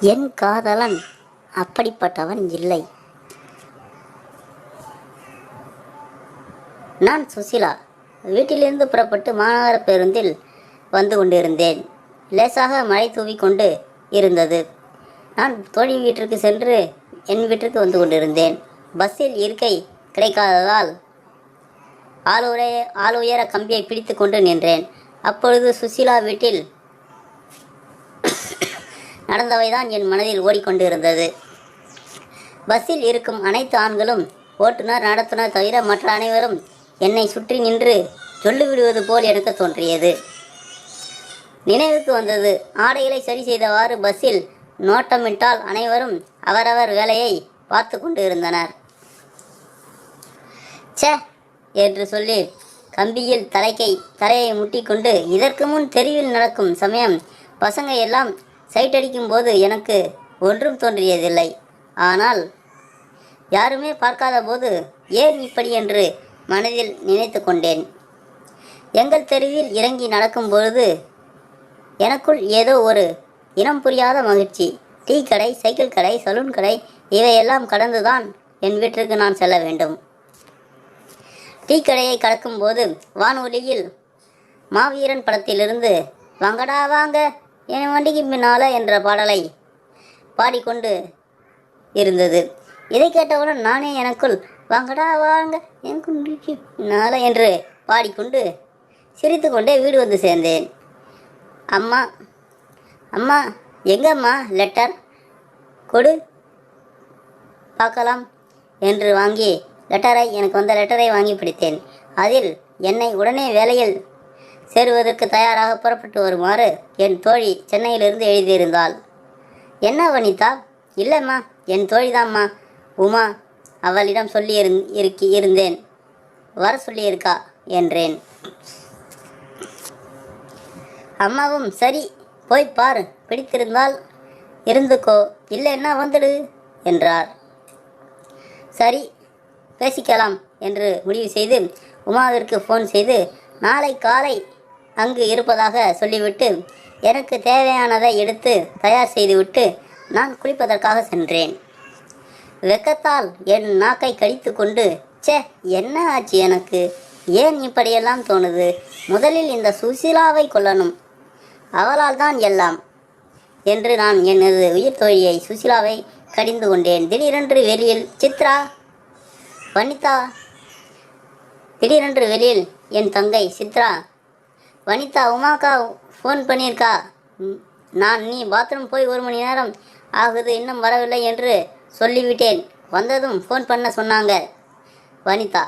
என் காதலன் அப்படிப்பட்டவன் இல்லை. நான் சுசிலா. வீட்டிலிருந்து புறப்பட்டு மாநகர பேருந்தில் வந்து கொண்டிருந்தேன். லேசாக மழை தூவிக்கொண்டு இருந்தது. நான் தோழி வீட்டிற்கு சென்று என் வீட்டிற்கு வந்து கொண்டிருந்தேன். பஸ்ஸில் இருக்கை கிடைக்காததால் ஆளுடைய ஆளுயர கம்பியை பிடித்து கொண்டு நின்றேன். அப்பொழுது சுசிலா வீட்டில் நடந்தவைதான் என் மனதில் ஓடிக்கொண்டிருந்தது. பஸ்ஸில் இருக்கும் அனைத்து ஆண்களும் ஓட்டுநர் நடத்துனர் தவிர மற்ற அனைவரும் என்னை சுற்றி நின்று சொல்லிவிடுவது போல் எனக்கு தோன்றியது. நினைவுக்கு வந்தது ஆடைகளை சரி செய்தவாறு பஸ்ஸில் நோட்டமிட்டால் அனைவரும் அவரவர் வேலையை பார்த்து கொண்டு இருந்தனர் சே என்று சொல்லி கம்பியில் தலைக்கை தரையை முட்டிக்கொண்டு இதற்கு முன் தெருவில் நடக்கும் சமயம் பசங்க எல்லாம் சைட் அடிக்கும் போது எனக்கு ஒன்றும் தோன்றியதில்லை. ஆனால் யாருமே பார்க்காத போது ஏன் இப்படி என்று மனதில் நினைத்து கொண்டேன். எங்கள் தெருவில் இறங்கி நடக்கும்பொழுது எனக்குள் ஏதோ ஒரு இனம் புரியாத மகிழ்ச்சி. டீ கடை சைக்கிள் கடை சலூன் கடை இவையெல்லாம் கடந்துதான் என் வீட்டிற்கு நான் செல்ல வேண்டும். டீ கடையை கடக்கும்போது வானொலியில் மாவீரன் படத்திலிருந்து வாங்கடா வாங்க என் வண்டிக்கு பின்னால என்ற பாடலை பாடிக்கொண்டு இருந்தது. இதை கேட்டவுடன் நானே எனக்குள் வாங்கடா வாங்க என் குண்டிக்கு பின்னால என்று பாடிக்கொண்டு சிரித்துக்கொண்டே வீடு வந்து சேர்ந்தேன். அம்மா அம்மா எங்கம்மா லெட்டர் கொடு பார்க்கலாம் என்று வாங்கி லெட்டரை எனக்கு வந்த லெட்டரை வாங்கி பிடித்தேன். அதில் என்னை உடனே வேலையில் சேருவதற்கு தயாராக புறப்பட்டு வருமாறு என் தோழி சென்னையிலிருந்து எழுதியிருந்தாள். என்ன வனிதா? இல்லைம்மா என் தோழிதாம்மா. உமா அவளிடம் சொல்லி இருக்கி இருந்தேன். வர சொல்லியிருக்கா? என்றேன். அம்மாவும் சரி போய் பாரு. பிடித்திருந்தால் இருந்துக்கோ. இல்லைன்னா வந்துடு என்றார். சரி பேசிக்கலாம் என்று முடிவு செய்து உமாவிற்கு ஃபோன் செய்து நாளை காலை அங்கு இருப்பதாக சொல்லிவிட்டு எனக்கு தேவையானதை எடுத்து தயார் செய்துவிட்டு நான் குளிப்பதற்காக சென்றேன். வெக்கத்தால் என் நாக்கை கடித்து கொண்டு ச்சே என்ன ஆச்சு எனக்கு? ஏன் இப்படியெல்லாம் தோணுது? முதலில் இந்த சுசிலாவை கொல்லணும். அவளால் தான் எல்லாம். என்று நான் எனது உயிர் தோழியை சுசிலாவை கடிந்து கொண்டேன். திடீரென்று வெளியில் சித்ரா வனிதா. திடீரென்று வெளியில் என் தங்கை சித்ரா வனிதா உமாக்கா ஃபோன் பண்ணியிருக்கா. நான் நீ பாத்ரூம் போய் ஒரு மணி நேரம் ஆகுது இன்னும் வரவில்லை என்று சொல்லிவிட்டேன். வந்ததும் ஃபோன் பண்ண சொன்னாங்க வனிதா.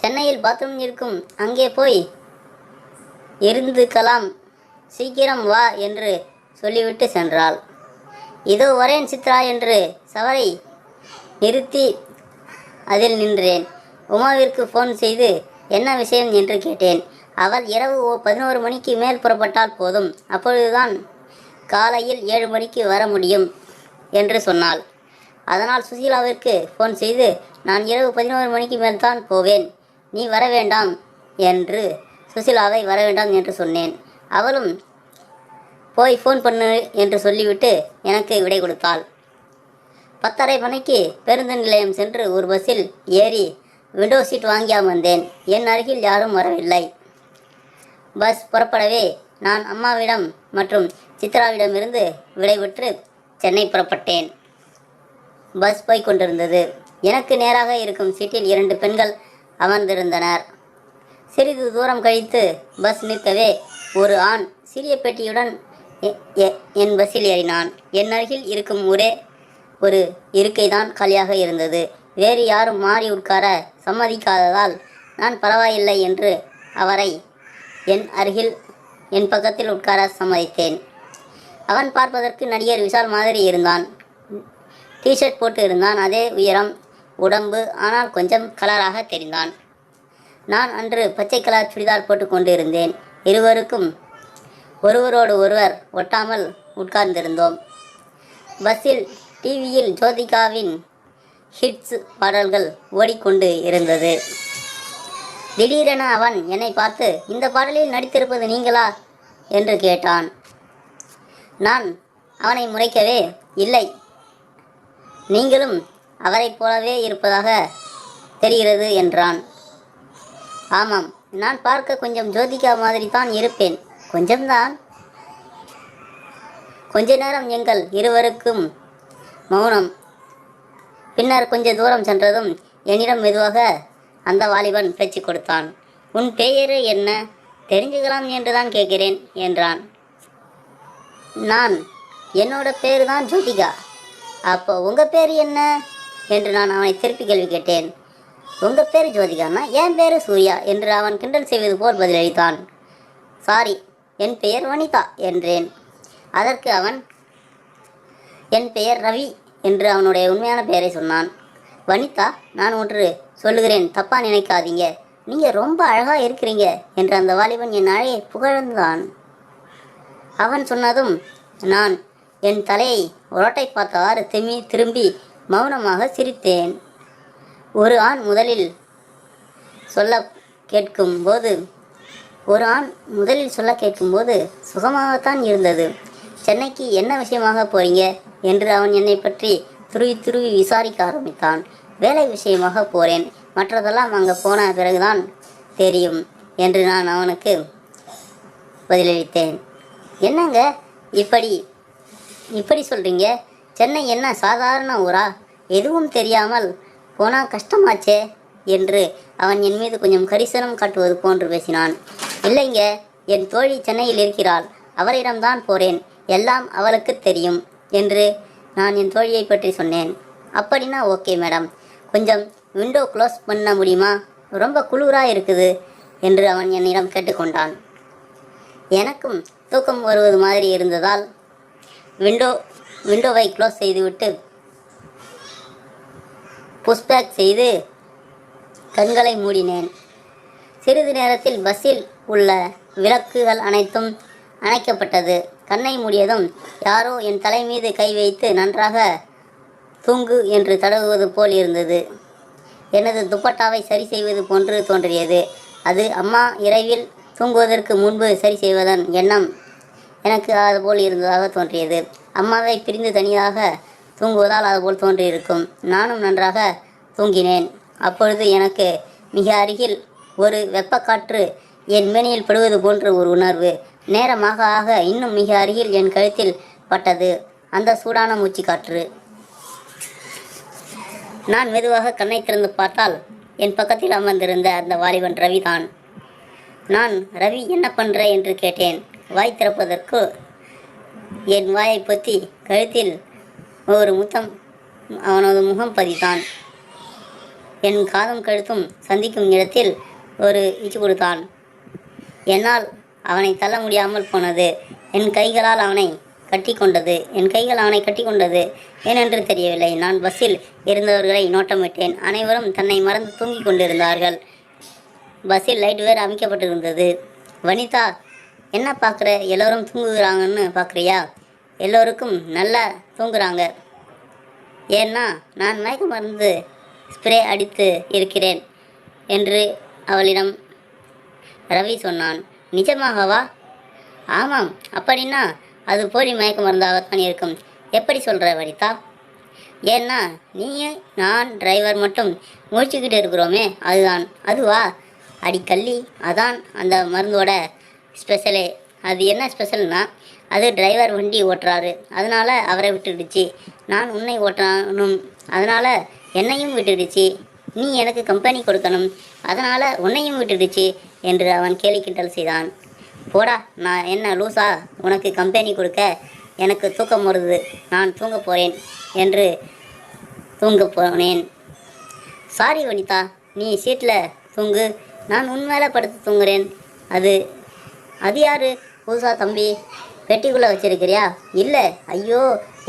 சென்னையில் பாத்ரூம் இருக்கும் அங்கே போய் இருந்துக்கலாம். சீக்கிரம் வா என்று சொல்லிவிட்டு சென்றாள். இதோ வரேன் சித்ரா என்று சவரை நிறுத்தி அதில் நின்றேன். உமாவிற்கு ஃபோன் செய்து என்ன விஷயம் என்று கேட்டேன். அவள் இரவு ஓ பதினோரு மணிக்கு மேல் புறப்பட்டால் போதும். அப்பொழுதுதான் காலையில் ஏழு மணிக்கு வர முடியும் என்று சொன்னாள். அதனால் சுசீலாவிற்கு ஃபோன் செய்து நான் இரவு பதினோரு மணிக்கு மேல் தான் போவேன். நீ வர வேண்டாம் என்று சுசீலாவை வர வேண்டாம் என்று சொன்னேன். அவளும் போய் ஃபோன் பண்ணு என்று சொல்லிவிட்டு எனக்கு விடை கொடுத்தாள். பத்தரை மணிக்கு பேருந்து நிலையம் சென்று ஒரு பஸ்ஸில் ஏறி விண்டோ சீட் வாங்கி அமர்ந்தேன் என் அருகில் யாரும் வரவில்லை. பஸ் புறப்படவே நான் அம்மாவிடம் மற்றும் சித்ராவிடமிருந்து விடைபெற்று சென்னை புறப்பட்டேன். பஸ் போய்க் கொண்டிருந்தது. எனக்கு நேராக இருக்கும் சீட்டில் இரண்டு பெண்கள் அமர்ந்திருந்தனர். சிறிது தூரம் கழித்து பஸ் நிற்கவே ஒரு ஆண் சிறிய பெட்டியுடன் எ- எ- என் பஸ்ஸில் ஏறினான். என் அருகில் இருக்கும் ஒரே ஒரு இருக்கை தான் காலியாக இருந்தது. வேறு யாரும் மாறி உட்கார சம்மதிக்காததால் நான் பரவாயில்லை என்று அவரை என் அருகில் என் பக்கத்தில் உட்கார சம்மதித்தேன். அவன் பார்ப்பதற்கு நடிகர் விஷால் மாதிரி இருந்தான். டிஷர்ட் போட்டு இருந்தான். அதே உயரம் உடம்பு ஆனால் கொஞ்சம் கலராக தெரிந்தான். நான் அன்று பச்சை கலர் சுடிதார் போட்டு கொண்டிருந்தேன். இருவருக்கும் ஒருவரோடு ஒருவர் ஒட்டாமல் உட்கார்ந்திருந்தோம். பஸ்ஸில் டிவியில் ஜோதிகாவின் ஹிட்ஸ் பாடல்கள் ஓடிக்கொண்டு இருந்தது. திடீரென அவன் என்னை பார்த்து இந்த பாடலில் நடித்திருப்பது நீங்களா? என்று கேட்டான். நான் அவனை முறைக்கவே இல்லை. நீங்களும் அவரைப் போலவே இருப்பதாக தெரிகிறது என்றான். ஆமாம் நான் பார்க்க கொஞ்சம் ஜோதிகா மாதிரி தான் இருப்பேன். கொஞ்சம்தான். கொஞ்ச நேரம் எங்கள் இருவருக்கும் மௌனம் பின்னர் கொஞ்ச தூரம் சென்றதும் என்னிடம் மெதுவாக அந்த வாலிபன் பேச்சு கொடுத்தான். உன் பெயரு என்ன? தெரிஞ்சுக்கலாம் என்று தான் கேட்கிறேன் என்றான். நான் என்னோட பேர் தான் ஜோதிகா. அப்போ உங்கள் பேர் என்ன? என்று நான் அவனை திருப்பி கேள்வி கேட்டேன். உங்கள் பேர் ஜோதிகானா? என் பேர் சூர்யா? என்று அவன் கிண்டல் செய்வது போல் பதிலளித்தான். சாரி என் பெயர் வனிதா என்றேன். அதற்கு அவன் என் பெயர் ரவி என்று அவனுடைய உண்மையான பெயரை சொன்னான். வனிதா நான் ஒன்று சொல்லுகிறேன். தப்பா நினைக்காதீங்க. நீங்கள் ரொம்ப அழகாக இருக்கிறீங்க என்று அந்த வாலிபன் என் அழையை புகழ்ந்தான். அவன் சொன்னதும் நான் என் தலையை உரட்டை பார்த்தவாறு திரும்பி திரும்பி மௌனமாக சிரித்தேன். ஒரு ஆண் முதலில் சொல்ல கேட்கும் போது ஒரு ஆண் முதலில் சொல்ல கேட்கும்போது சுகமாகத்தான் இருந்தது. சென்னைக்கு என்ன விஷயமாக போறீங்க? என்று அவன் என்னை பற்றி துருவி துருவி விசாரிக்க ஆரம்பித்தான். வேலை விஷயமாக போறேன். மற்றதெல்லாம் அங்கே போன பிறகுதான் தெரியும் என்று நான் அவனுக்கு பதிலளித்தேன். என்னங்க? இப்படி இப்படி சொல்கிறீங்க சென்னை என்ன சாதாரண ஊரா? எதுவும் தெரியாமல் போனால் கஷ்டமாச்சே என்று அவன் என் மீது கொஞ்சம் கரிசனம் காட்டுவது போன்று பேசினான். இல்லைங்க என் தோழி சென்னையில் இருக்கிறாள். அவரிடம்தான் போகிறேன் எல்லாம் அவளுக்கு தெரியும். என்று நான் என் தோழியை பற்றி சொன்னேன். அப்படின்னா ஓகே மேடம். கொஞ்சம் விண்டோ க்ளோஸ் பண்ண முடியுமா? ரொம்ப குளிராக இருக்குது என்று அவன் என்னிடம் கேட்டுக்கொண்டான். எனக்கும் தூக்கம் வருவது மாதிரி இருந்ததால் விண்டோ விண்டோவை க்ளோஸ் செய்துவிட்டு புஷ்பேக் செய்து கண்களை மூடினேன். சிறிது நேரத்தில் பஸ்ஸில் உள்ள விளக்குகள் அனைத்தும் அணைக்கப்பட்டது. கண்ணை மூடியதும் யாரோ என் தலை மீது கை வைத்து நன்றாக தூங்கு என்று தடவுவது போல் இருந்தது. எனது துப்பட்டாவை சரி செய்வது போன்று தோன்றியது. அது அம்மா இரவில் தூங்குவதற்கு முன்பு சரி செய்வதன் எண்ணம் எனக்கு அதுபோல் இருந்ததாக தோன்றியது. அம்மாவை பிரிந்து தனியாக தூங்குவதால் அதுபோல் தோன்றியிருக்கும். நானும் நன்றாக தூங்கினேன். அப்பொழுது எனக்கு மிக அருகில் ஒரு வெப்பக்காற்று என் மேனியில் படுவது போன்ற ஒரு உணர்வு. நேரமாக ஆக இன்னும் மிக அருகில் என் கழுத்தில் பட்டது. அந்த சூடான மூச்சு காற்று. நான் மெதுவாக கண்ணை திறந்து பார்த்தால் என் பக்கத்தில் அமர்ந்திருந்த அந்த வாலிபன் ரவிதான். நான் ரவி என்ன பண்ணுற என்று கேட்டேன். வாய் திறப்பதற்கு என் வாயை பொத்தி கழுத்தில் ஒரு முத்தம் அவனது முகம் பதித்தான். என் காதும் கழுத்தும் சந்திக்கும் இடத்தில் ஒரு இச்சு கொடுத்தான். என்னால் அவனை தள்ள முடியாமல் போனது. என் கைகளால் அவனை கட்டி கொண்டது என் கைகள் அவனை கட்டி கொண்டது ஏனென்று தெரியவில்லை. நான் பஸ்ஸில் இருந்தவர்களை நோட்டமிட்டேன். அனைவரும் தன்னை மறந்து தூங்கிக் கொண்டிருந்தார்கள். பஸ்ஸில் லைட் வேறு அமைக்கப்பட்டிருந்தது. வனிதா என்ன பார்க்குற? எல்லோரும் தூங்குகிறாங்கன்னு பார்க்குறியா? எல்லோருக்கும் நல்லா தூங்குறாங்க. ஏன்னா நான் மயக்க மருந்து ஸ்ப்ரே அடித்து இருக்கிறேன் என்று அவளிடம் ரவி சொன்னான். நிஜமாகவா? ஆமாம் அப்படின்னா அது போலி மயக்க மருந்தாகத்தான் இருக்கும். எப்படி சொல்கிற வனிதா? ஏன்னா நீ நான் டிரைவர் மட்டும் முடிச்சுக்கிட்டு இருக்கிறோமே அதுதான். அதுவா? அடிக்கல்லி அதான் அந்த மருந்தோட ஸ்பெஷலே அது என்ன ஸ்பெஷல்னா அது டிரைவர் வண்டி ஓட்டுறாரு. அதனால் அவரை விட்டுடுச்சு. நான் உன்னை ஓட்டணும். அதனால் என்னையும் விட்டுடுச்சு. நீ எனக்கு கம்பெனி கொடுக்கணும். அதனால் உன்னையும் விட்டுடுச்சு. என்று அவன் கேலி கிண்டல் செய்தான். போடா நான் என்ன லூசா? உனக்கு கம்பெனி கொடுக்க எனக்கு தூக்கம் வருது. நான் தூங்க போகிறேன் என்று தூங்க போனேன். சாரி வனிதா நீ சீட்டில் தூங்கு. நான் உன் மேலே படுத்து தூங்குறேன். அது அது யாரு? புதுசா தம்பி பெட்டிக்குள்ளே வச்சிருக்கிறியா? இல்லை ஐயோ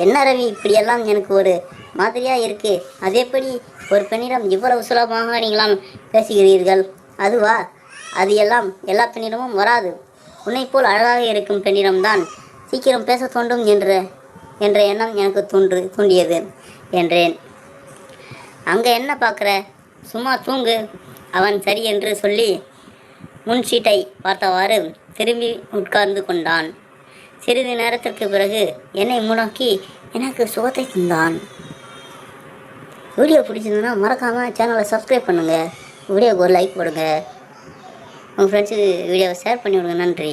என்ன ரவி இப்படியெல்லாம் எனக்கு ஒரு மாதிரியாக இருக்கு. அது எப்படி ஒரு பெண்ணிடம் இவ்வளவு சுலபமாக நீங்களாம் பேசுகிறீர்கள். அதுவா? அது எல்லாம் எல்லா பெண்ணிடமும் வராது. உன்னை போல் அழகாக இருக்கும் பெண்ணிடம்தான் சீக்கிரம் பேச தோண்டும் என்ற என்ற எண்ணம் எனக்கு தோன்று தூண்டியது என்றேன். அங்கே என்ன பார்க்குற? சும்மா தூங்கு. அவன் சரி என்று சொல்லி முன் சீட்டை பார்த்தவாறு திரும்பி உட்கார்ந்து கொண்டான். சிறிது நேரத்திற்கு பிறகு என்னை முன்னோக்கி எனக்கு சுகத்தை தந்தான். வீடியோ பிடிச்சிருந்ததுன்னா மறக்காமல் சேனலை சப்ஸ்கிரைப் பண்ணுங்கள் வீடியோக்கு ஒரு லைக் போடுங்கள் உங்கள் ஃப்ரெண்ட்ஸுக்கு வீடியோவை ஷேர் பண்ணி விடுங்க நன்றி.